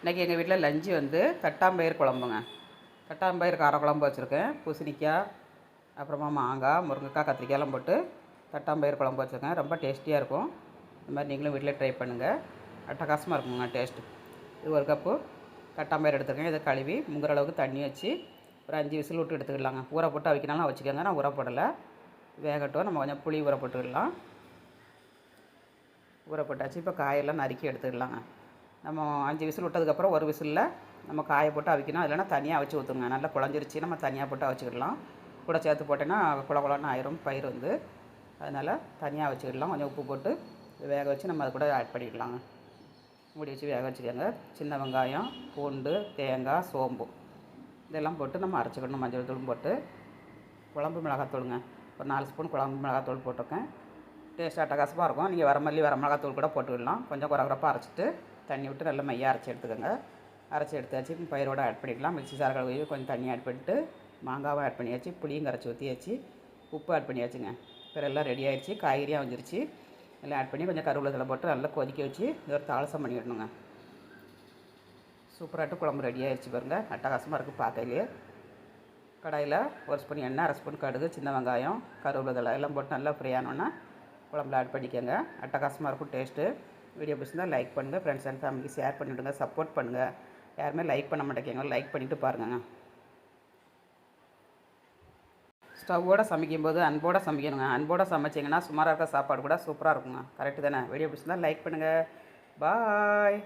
இன்றைக்கி எங்கள் வீட்டில் லஞ்சு வந்து தட்டாம்பயிர் குழம்புங்க. தட்டாம்பயிர் கார குழம்பு வச்சுருக்கேன். பூசணிக்காய் அப்புறமா மாங்காய் முருங்கைக்காய் கத்திரிக்காயெல்லாம் போட்டு தட்டாம்பயிர் குழம்பு வச்சுருக்கேன். ரொம்ப டேஸ்டியாக இருக்கும். இந்த மாதிரி நீங்களும் வீட்டில் ட்ரை பண்ணுங்கள் அட்டகாசமாக இருக்குங்க டேஸ்ட்டு இது ஒரு கப்பு தட்டாம்பயிர் எடுத்துருக்கேன். இதை கழுவி முங்குற அளவுக்கு தண்ணி வச்சு ஒரு அஞ்சு விசில் விட்டு எடுத்துக்கலாங்க ஊற போட்டு அவிக்கனாலும் வச்சுக்கோங்க. நான் ஊற போடலை. வேகட்டும். நம்ம கொஞ்சம் புளி ஊற போட்டுக்கலாம் ஊற போட்டாச்சு. இப்போ காயெல்லாம் நறுக்கி எடுத்துக்கலாங்க நம்ம அஞ்சு விசில் விட்டதுக்கப்புறம் ஒரு விசிலில் நம்ம காய போட்டு அவிக்கணும். இல்லைன்னா தனியாக அவிச்சு ஊற்றுங்க நல்லா குழஞ்சிருச்சு நம்ம தனியாக போட்டு அவிச்சிக்கிடலாம். கூட சேர்த்து போட்டேன்னா குழ குழன்னு ஆயிரும் பயிர் வந்து. அதனால் தனியாக வச்சுக்கிடலாம் கொஞ்சம் உப்பு போட்டு வேக வச்சு நம்ம அது கூட ஆட் பண்ணிக்கலாங்க மூடி வச்சு வேக வச்சுக்கோங்க. சின்ன வெங்காயம் பூண்டு தேங்காய் சோம்பு. இதெல்லாம் போட்டு நம்ம அரைச்சிக்கணும். மஞ்சள் தூளும் போட்டு. குழம்பு மிளகாத்தூளுங்க. ஒரு நாலு ஸ்பூன் குழம்பு மிளகாத்தூள் போட்டிருக்கேன். டேஸ்ட் அட்டகாசமாக இருக்கும். நீங்கள் வரமல்லி வர மிளகாத்தூள் கூட போட்டுக்கலாம் கொஞ்சம் குறகுறப்பாக அரைச்சிட்டு தண்ணி விட்டு நல்லா மையாக அரைச்சி எடுத்துக்கோங்க. அரைச்சி எடுத்தாச்சு. பயிரோட ஆட் பண்ணிக்கலாம். மிக்சி சார் கொஞ்சம் தண்ணி ஆட் பண்ணிட்டு மாங்காவும் ஆட் பண்ணியாச்சு. புளியும் கரைச்சி ஊற்றியாச்சு உப்பு ஆட் பண்ணியாச்சுங்க. பிறகு எல்லாம் ரெடி ஆகிடுச்சு காய்கறியாக வந்துருச்சு எல்லாம் ஆட் பண்ணி கொஞ்சம் கருவேப்பிலை போட்டு நல்லா கொதிக்க வச்சு இது ஒரு தாளசம் பண்ணிடணுங்க. சூப்பராகிட்டு குழம்பு ரெடி ஆகிடுச்சு பாருங்கள் அட்டகாசமாக இருக்குது பார்க்கையிலே கடாயில் ஒரு ஸ்பூன் எண்ணெய் அரை ஸ்பூன் கடுகு சின்ன வெங்காயம் கருவேப்பிலை எல்லாம் போட்டு நல்லா ஃப்ரீ ஆனோன்னா குழம்புல ஆட் பண்ணிக்கோங்க. அட்டகாசமாக இருக்கும் டேஸ்ட்டு வீடியோ பிடிச்சிருந்தால் லைக் பண்ணுங்கள் ஃப்ரெண்ட்ஸ் அண்ட் ஃபேமிலிக்கு ஷேர் பண்ணிவிடுங்க சப்போர்ட் பண்ணுங்கள் யாருமே லைக் பண்ண மாட்டேங்க லைக் பண்ணிவிட்டு பாருங்கங்க. ஸ்டவ்வோட சமைக்கும்போது அன்போட சமைக்கணுங்க. அன்போட சமைச்சிங்கன்னா சுமாராக இருக்க சாப்பாடு கூட சூப்பராக இருக்குங்க. கரெக்டு தானே? வீடியோ பிடிச்சிருந்தால் லைக் பண்ணுங்கள் பாய்